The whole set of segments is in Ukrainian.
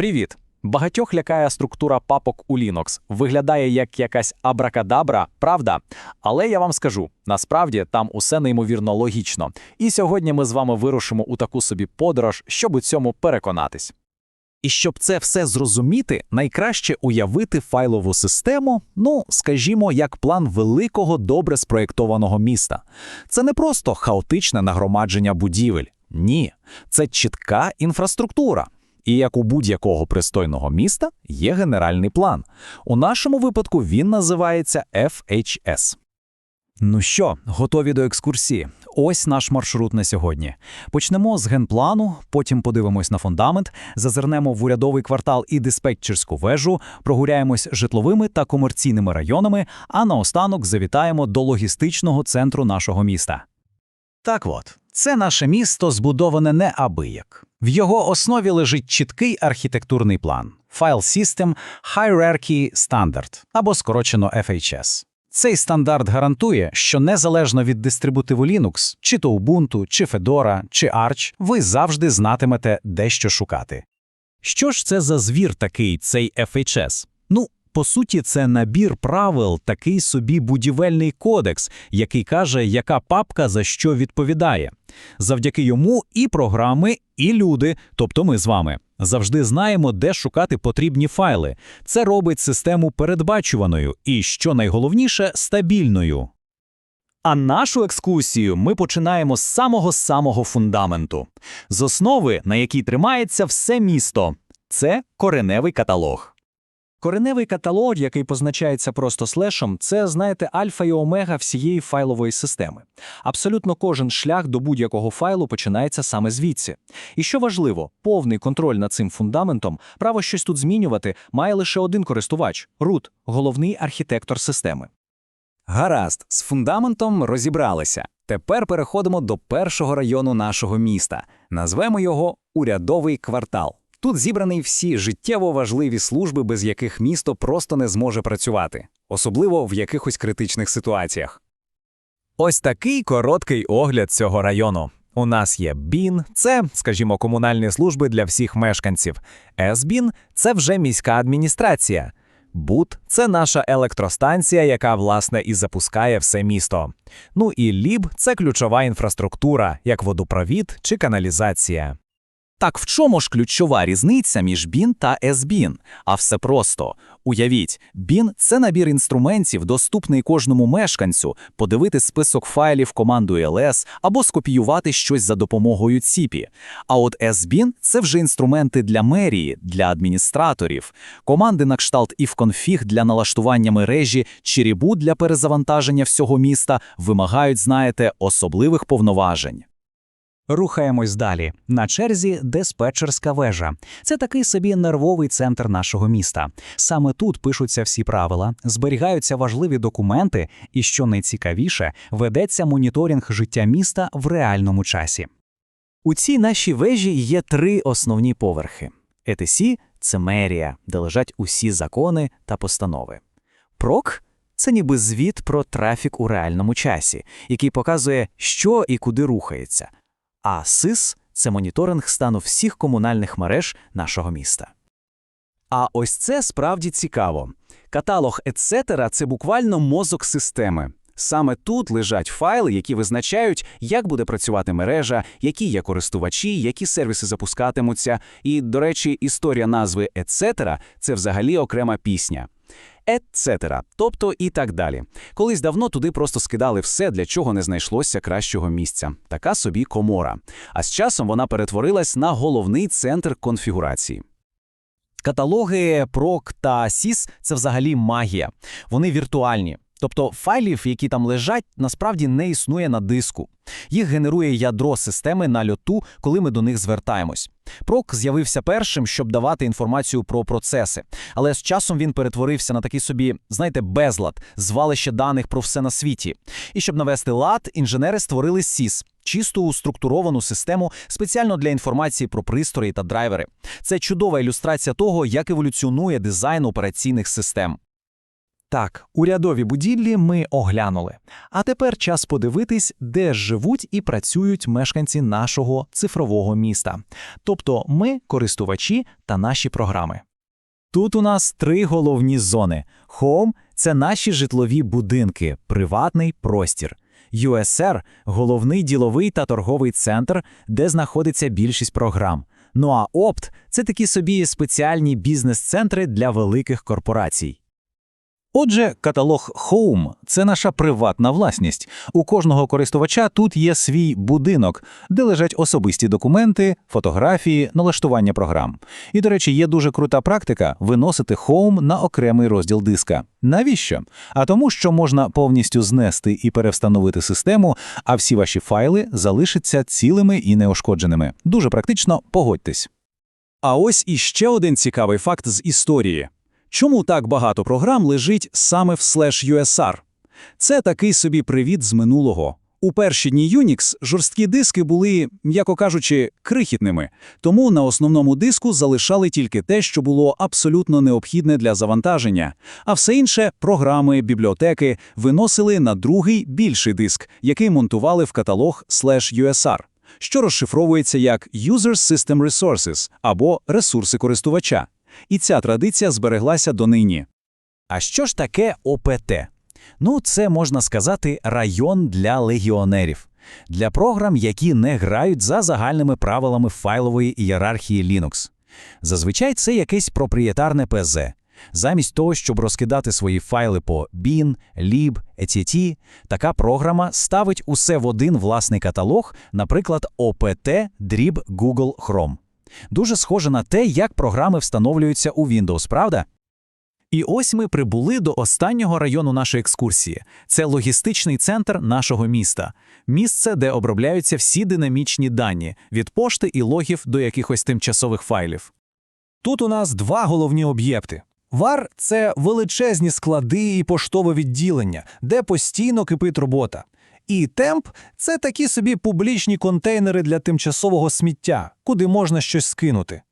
Привіт! Багатьох лякає структура папок у Linux. Виглядає як якась абракадабра, правда? Але я вам скажу, насправді там усе неймовірно логічно. І сьогодні ми з вами вирушимо у таку собі подорож, щоб у цьому переконатись. І щоб це все зрозуміти, найкраще уявити файлову систему, ну, скажімо, як план великого добре спроєктованого міста. Це не просто хаотичне нагромадження будівель. Ні, це чітка інфраструктура. І як у будь-якого пристойного міста є генеральний план. У нашому випадку він називається FHS. Ну що, готові до екскурсії? Ось наш маршрут на сьогодні. Почнемо з генплану, потім подивимось на фундамент, зазирнемо в урядовий квартал і диспетчерську вежу, прогуляємось житловими та комерційними районами, а наостанок завітаємо до логістичного центру нашого міста. Так от, це наше місто збудоване неабияк. В його основі лежить чіткий архітектурний план File System Hierarchy Standard, або скорочено FHS. Цей стандарт гарантує, що незалежно від дистрибутиву Linux, чи то Ubuntu, чи Fedora, чи Arch, ви завжди знатимете, де що шукати. Що ж це за звір такий, цей FHS? Ну, по суті, це набір правил, такий собі будівельний кодекс, який каже, яка папка за що відповідає. Завдяки йому і програми, і люди, тобто ми з вами, завжди знаємо, де шукати потрібні файли. Це робить систему передбачуваною і, що найголовніше, стабільною. А нашу екскурсію ми починаємо з самого самого фундаменту, з основи, на якій тримається все місто. Це кореневий каталог. Кореневий каталог, який позначається просто слешом, це, знаєте, альфа і омега всієї файлової системи. Абсолютно кожен шлях до будь-якого файлу починається саме звідси. І що важливо, повний контроль над цим фундаментом, право щось тут змінювати, має лише один користувач root, головний архітектор системи. Гаразд, з фундаментом розібралися. Тепер переходимо до першого району нашого міста. Назвемо його урядовий квартал. Тут зібрані всі життєво важливі служби, без яких місто просто не зможе працювати, особливо в якихось критичних ситуаціях. Ось такий короткий огляд цього району. У нас є БІН, це, скажімо, комунальні служби для всіх мешканців. СБІН – це вже міська адміністрація. БУТ – це наша електростанція, яка, власне, і запускає все місто. Ну і ЛІБ – це ключова інфраструктура, як водопровід чи каналізація. Так в чому ж ключова різниця між BIN та SBIN? А все просто. Уявіть, BIN – це набір інструментів, доступний кожному мешканцю, подивити список файлів командою LS або скопіювати щось за допомогою ЦІПі. А от SBIN – це вже інструменти для мерії, для адміністраторів, команди на кшталт ifconfig для налаштування мережі чи рібут для перезавантаження всього міста вимагають, знаєте, особливих повноважень. Рухаємось далі. На черзі диспетчерська вежа. Це такий собі нервовий центр нашого міста. Саме тут пишуться всі правила, зберігаються важливі документи, і що найцікавіше, ведеться моніторинг життя міста в реальному часі. У цій нашій вежі є три основні поверхи: ЕТСі це мерія, де лежать усі закони та постанови. ПРОК це ніби звіт про трафік у реальному часі, який показує, що і куди рухається а СИС це моніторинг стану всіх комунальних мереж нашого міста. А ось це справді цікаво. Каталог «Етцетера» – це буквально мозок системи. Саме тут лежать файли, які визначають, як буде працювати мережа, які є користувачі, які сервіси запускатимуться. І, до речі, історія назви «Етцетера» – це взагалі окрема пісня етцетера, тобто і так далі. Колись давно туди просто скидали все, для чого не знайшлося кращого місця. Така собі комора. А з часом вона перетворилась на головний центр конфігурації. Каталоги PROC та SIS – це взагалі магія. Вони віртуальні. Тобто файлів, які там лежать, насправді не існує на диску. Їх генерує ядро системи на льоту, коли ми до них звертаємось. Прок з'явився першим, щоб давати інформацію про процеси, але з часом він перетворився на такий собі, знаєте, безлад, звалище даних про все на світі. І щоб навести лад, інженери створили SIS – чисту структуровану систему спеціально для інформації про пристрої та драйвери. Це чудова ілюстрація того, як еволюціонує дизайн операційних систем. Так, урядові будівлі ми оглянули. А тепер час подивитись, де живуть і працюють мешканці нашого цифрового міста. Тобто ми, користувачі та наші програми. Тут у нас три головні зони. Home – це наші житлові будинки, приватний простір. USR – головний діловий та торговий центр, де знаходиться більшість програм. Ну а Opt – це такі собі спеціальні бізнес-центри для великих корпорацій. Отже, каталог Home – це наша приватна власність. У кожного користувача тут є свій будинок, де лежать особисті документи, фотографії, налаштування програм. І, до речі, є дуже крута практика виносити Home на окремий розділ диска. Навіщо? А тому, що можна повністю знести і перевстановити систему, а всі ваші файли залишаться цілими і неушкодженими. Дуже практично, погодьтесь. А ось іще один цікавий факт з історії. Чому так багато програм лежить саме в Slash USR? Це такий собі привіт з минулого. У перші дні Unix жорсткі диски були, м'яко кажучи, крихітними, тому на основному диску залишали тільки те, що було абсолютно необхідне для завантаження, а все інше програми, бібліотеки виносили на другий більший диск, який монтували в каталог Slash USR, що розшифровується як User System Resources або ресурси користувача. І ця традиція збереглася донині. А що ж таке ОПТ? Ну, це можна сказати район для легіонерів, для програм, які не грають за загальними правилами файлової ієрархії Linux. Зазвичай це якесь проприєтарне ПЗ. Замість того, щоб розкидати свої файли по bin, lib, etc, така програма ставить усе в один власний каталог, наприклад, OPT дріб Google Chrome. Дуже схоже на те, як програми встановлюються у Windows, правда? І ось ми прибули до останнього району нашої екскурсії. Це логістичний центр нашого міста. Місце, де обробляються всі динамічні дані від пошти і логів до якихось тимчасових файлів. Тут у нас два головні об'єкти. ВАР це величезні склади і поштове відділення, де постійно кипить робота. І темп це такі собі публічні контейнери для тимчасового сміття, куди можна щось скинути.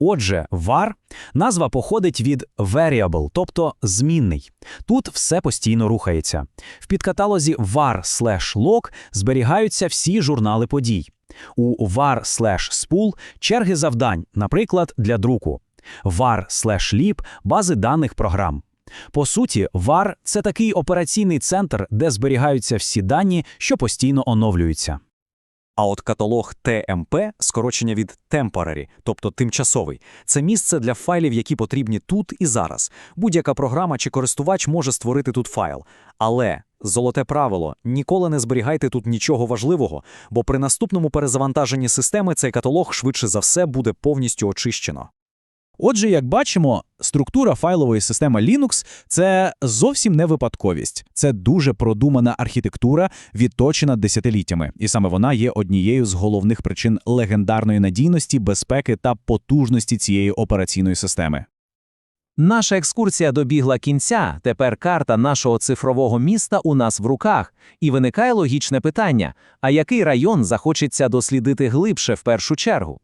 Отже, var – назва походить від variable, тобто змінний. Тут все постійно рухається. В підкаталозі var/log зберігаються всі журнали подій. У var/spool – черги завдань, наприклад, для друку. var/lib – бази даних програм. По суті, var – це такий операційний центр, де зберігаються всі дані, що постійно оновлюються. А от каталог TMP, скорочення від temporary, тобто тимчасовий, це місце для файлів, які потрібні тут і зараз. Будь-яка програма чи користувач може створити тут файл. Але золоте правило: ніколи не зберігайте тут нічого важливого, бо при наступному перезавантаженні системи цей каталог швидше за все буде повністю очищено. Отже, як бачимо, структура файлової системи Linux – це зовсім не випадковість. Це дуже продумана архітектура, відточена десятиліттями, і саме вона є однією з головних причин легендарної надійності, безпеки та потужності цієї операційної системи. Наша екскурсія добігла кінця. Тепер карта нашого цифрового міста у нас в руках. І виникає логічне питання: а який район захочеться дослідити глибше в першу чергу?